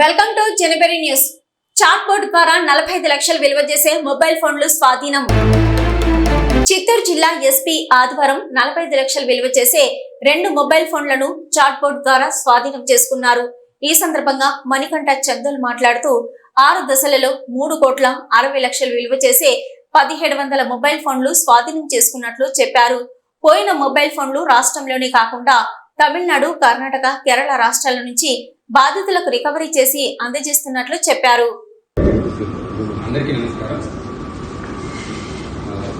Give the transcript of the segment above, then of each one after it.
Welcome to జనబెరీ news. Chat board ద్వారా నలభై ఐదు లక్షలు విలువ చేసే మొబైల్ ఫోన్లు స్వాధీనం. చిత్తూరు జిల్లా ఎస్పీ ఆదివారం నలభై ఐదు లక్షలు విలువ చేసే రెండు మొబైల్ ఫోన్లను చాట్ బోర్డు ద్వారా స్వాధీనం చేసుకున్నారు. ఈ సందర్భంగా మణికంఠ చందోల్ మాట్లాడుతూ ఆరు దశలలో మూడు కోట్ల అరవై లక్షలు విలువ చేసే పదిహేడు వందల మొబైల్ ఫోన్లు స్వాధీనం చేసుకున్నట్లు చెప్పారు. పోయిన మొబైల్ ఫోన్లు రాష్ట్రంలోనే కాకుండా తమిళనాడు కర్ణాటక కేరళ రాష్ట్రాల నుంచి బాధితులకు రికవరీ చేసి అందజేస్తున్నట్లు చెప్పారు. అందరికీ నమస్కారం.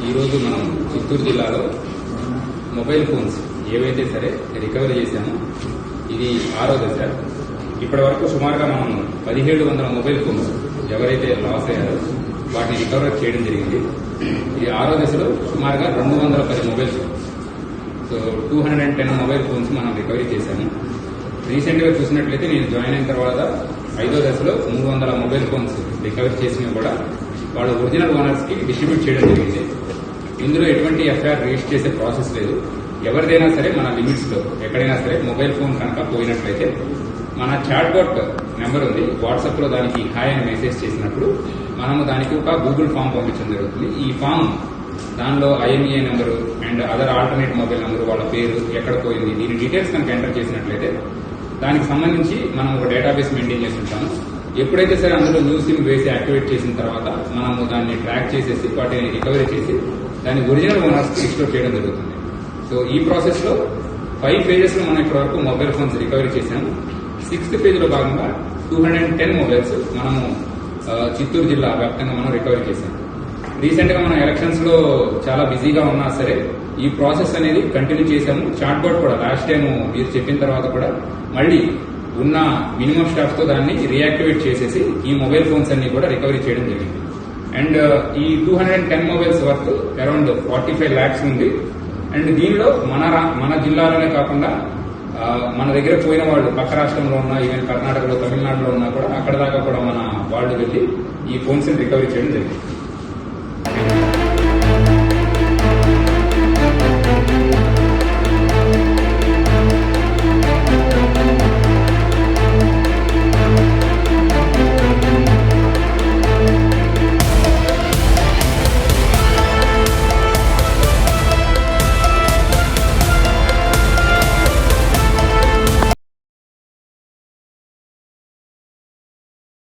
ఈరోజు మనం చిత్తూరు జిల్లాలో మొబైల్ ఫోన్స్ ఏవైతే సరే రికవరీ చేశామో ఇది ఆరో దశ. ఇప్పటి వరకు సుమారుగా మనం పదిహేడు వందల మొబైల్ ఫోన్స్ ఎవరైతే లాస్ అయ్యారో వాటిని రికవర్ చేయడం జరిగింది. ఇది ఆరో దశలో సుమారుగా రెండు వందల పది mobile phones so two hundred and ten mobile phones మనం రికవరీ చేశాము. రీసెంట్గా చూసినట్లయితే నేను జాయిన్ అయిన తర్వాత ఐదో దశలో మూడు వందల మొబైల్ ఫోన్స్ రికవరీ చేసినవి కూడా వాళ్ళ ఒరిజినల్ ఓనర్స్కి డిస్ట్రిబ్యూట్ చేయడం జరిగింది. ఇందులో ఎటువంటి ఎఫ్ఐఆర్ రిజిస్టర్ చేసే ప్రాసెస్ లేదు. ఎవరిదైనా సరే మన లిమిట్స్లో ఎక్కడైనా సరే మొబైల్ ఫోన్ కనుక పోయినట్లయితే మన చాట్బాట్ నెంబర్ ఉంది. వాట్సాప్లో దానికి హాయ్ అని మెసేజ్ చేసినప్పుడు మనము దానికి ఒక గూగుల్ ఫామ్ పంపించడం జరుగుతుంది. ఈ ఫామ్ దానిలో IMEI number and other alternate mobile number వాళ్ళ పేరు ఎక్కడ పోయింది? దీని డీటెయిల్స్ కనుక ఎంటర్ చేసినట్లయితే దానికి సంబంధించి మనం ఒక డేటాబేస్ మెయింటైన్ చేసి ఉంటాము ఎప్పుడైతే సరే అందులో న్యూ సిమ్ వేసి యాక్టివేట్ చేసిన తర్వాత మనము దాన్ని ట్రాక్ చేసేసి వాటిని రికవరీ చేసి దాన్ని ఒరిజినల్ ఓనర్స్కి రిస్టోర్ చేయడం జరుగుతుంది. సో ఈ ప్రాసెస్లో ఫైవ్ ఫేజెస్లో మనం ఇప్పటి వరకు మొబైల్ ఫోన్స్ రికవరీ చేశాము. సిక్స్త్ ఫేజ్లో భాగంగా two hundred and ten mobiles మనము uh, చిత్తూరు జిల్లా వ్యాప్తంగా మనం రికవరీ చేశాము. రీసెంట్గా మనం ఎలక్షన్స్లో చాలా బిజీగా ఉన్నా సరే ఈ ప్రాసెస్ అనేది కంటిన్యూ చేశాము. చాట్ బోర్డ్ కూడా లాస్ట్ టైం మీరు చెప్పిన తర్వాత కూడా మళ్ళీ ఉన్న మినిమం స్టాఫ్తో దాన్ని రియాక్టివేట్ చేసేసి ఈ మొబైల్ ఫోన్స్ అన్ని కూడా రికవరీ చేయడం జరిగింది. అండ్ uh, ఈ two hundred and ten mobiles worth around forty five lakhs ఉంది. అండ్ దీనిలో మన రా- మన జిల్లాలోనే కాకుండా uh, మన దగ్గర పోయిన వాళ్ళు పక్క రాష్ట్రంలో ఉన్న ఈవెన్ కర్ణాటకలో తమిళనాడులో ఉన్నా కూడా అక్కడ దాకా కూడా మన వాళ్ళు వెళ్ళి ఈ ఫోన్స్ రికవరీ చేయడం జరిగింది.